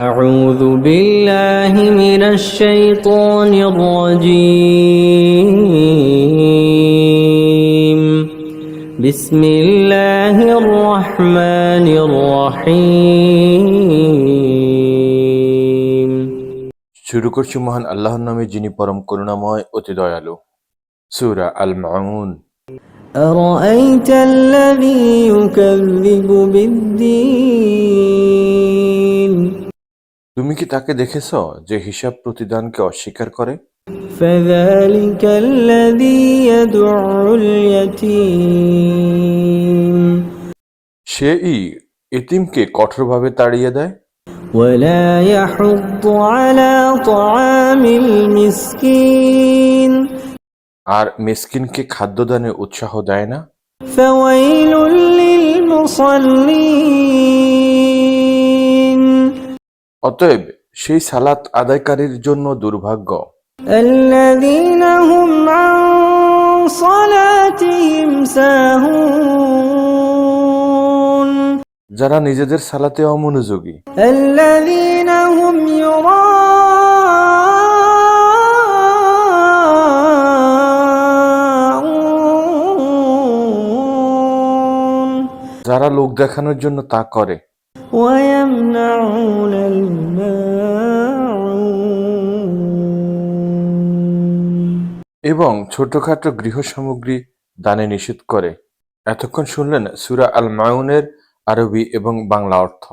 أعوذ بالله من الشيطان الرجيم بسم الله الرحمن الرحيم শুরু করছি মহান আল্লাহর নামে যিনি পরম করুণাময় অতি দয়ালু সূরা আল মাউন أرأيت الذي يكذب بالدين তুমি কি তাকে দেখেছ যে হিসাব প্রতিদানকে অস্বীকার করে فذلك الذي يدع اليتيم সেই এতিমকে কঠোরভাবে তাড়িয়ে দেয় ولا يحض على طعام المسكين আর মিসকিনকে খাদ্যদানে উৎসাহ দেয় না فويل للمصلين অতএব সেই সালাত আদায়কারীর জন্য দুর্ভাগ্য। যারা নিজেদের সালাতে অমনোযোগী। যারা লোক দেখানোর জন্য তা করে। ويمنعون الماعون এবং ছোটখাটো গৃহ সামগ্রী দানে নিষেধ করে এতক্ষণ শুনলেন সুরা আল মাউনের আরবি এবং বাংলা অর্থ